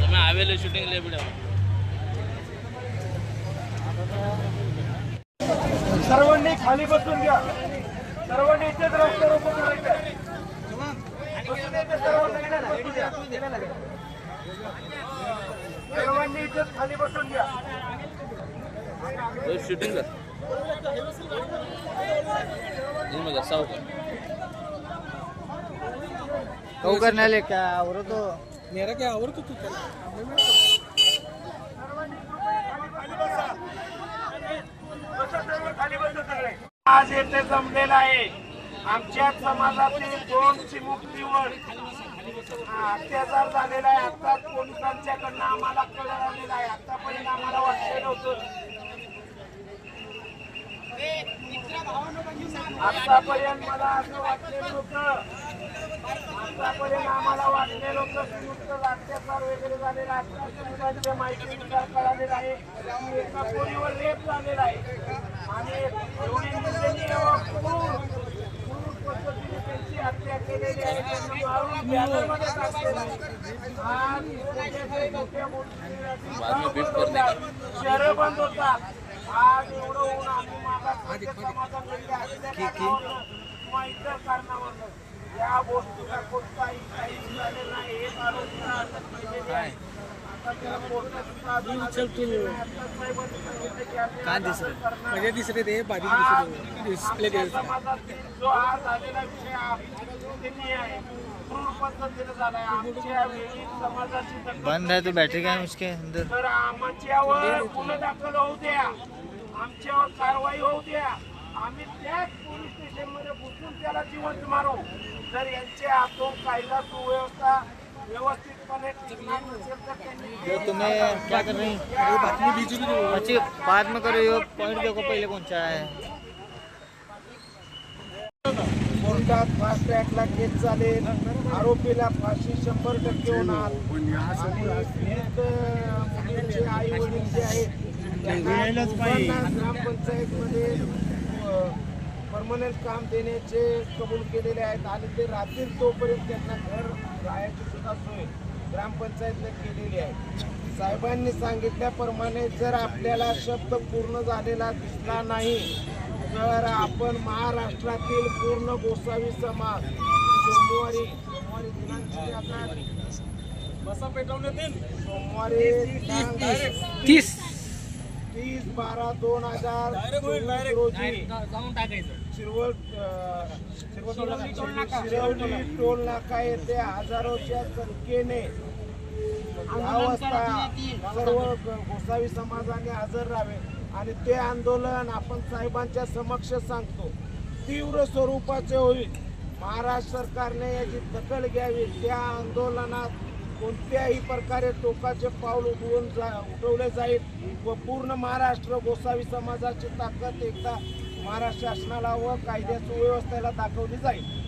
તમે આવેલું શૂટિંગ લે પડ્યા सर्वांनी खाली बसून घ्या सर्वांनी इथेच रस्त्यावर उभं करायचं बसून द्यायचं सर्वांना. बसून द्या. सर्वांनी इथेच खाली बसून घ्या शूटिंग मग साव का कहू क्या मेरा काय तू सगळे. आज येथे जमलेला आहे आमच्या समाजातील दोन चिमुकलीवर अत्याचार झालेला आहे. आता पोलिसांच्याकडनं आम्हाला कळलेला आहे आतापर्यंत आम्हाला वाटलेलं होतं आतापर्यंत मला असं वाटलेलं होतं. आतापर्यंत आम्हाला वाटलेलं होतं की नुसतं अत्याचार वगैरे झालेला मुलांच्या माहितीनुसार कळालेलं आहे. की एका पोरीवर रेप झालेला आहे. आणि एवढी पद्धतीने त्यांची हत्या केलेली आहे. त्यांना मारून बॅनरमध्ये टाकलेलं आहे. आज पोलिसांच्या मोठ्या मोठ्या शहरं बंद होतात. या गोष्टीचा कोणताही काही झालेला नाही हे आरोपीला अटक की काय. म्हणजे ते बारीक डिस्प्ले समाजातील जो आज झालेला विषय आहे. पद्धतीने समाजाची बंद है तो बैटरी का है उसके अंदर? तर आमच्यावर गुन्हा दाखल होऊ द्या. आमच्यावर कारवाई होऊ द्या. आम्ही त्याच पोलीस स्टेशनमध्ये घुसून त्याला जिवंत मारू. जर यांच्या हातून कायदा सुव्यवस्था तुम्हें क्या कर रही अच्छी बाद में करो ये पॉइंट देखो पहले कौन सा है। कोर्टात फास्ट ट्रॅकला केस चालेल आरोपीला फाशी शंभर टक्के होणार. मुलींचे आई वडील जे आहेत ग्रामपंचायतमध्ये परमनंट काम देण्याचे कबूल केलेले आहेत आणि ते राहतील तोपर्यंत त्यांना घर राहायची सुद्धा सोय ग्रामपंचायतने केलेली आहे. साहेबांनी सांगितल्याप्रमाणे जर आपल्याला शब्द पूर्ण झालेला दिसला नाही तर आपण महाराष्ट्रातील पूर्ण गोसावी समाज सोमवारी सोमवारी दिनांक किती आता? सोमवारी दिनांक तीस तीस. बारा दोन हजार रोजी. शिरवळ शिरवली टोल नाका. येथे हजारोच्या संख्येने. सर्व गोसावी समाजाने हजर राहावे आणि ते आंदोलन आपण साहेबांच्या समक्ष सांगतो. तीव्र स्वरूपाचे होईल. महाराष्ट्र सरकारने याची दखल घ्यावी. त्या आंदोलनात कोणत्याही प्रकारे टोकाचे पाऊल उठवून जा उठवले जाईल व पूर्ण महाराष्ट्र गोसावी समाजाची ताकद एकदा महाराष्ट्र शासनाला व कायद्या सुव्यवस्थेला दाखवली जाईल.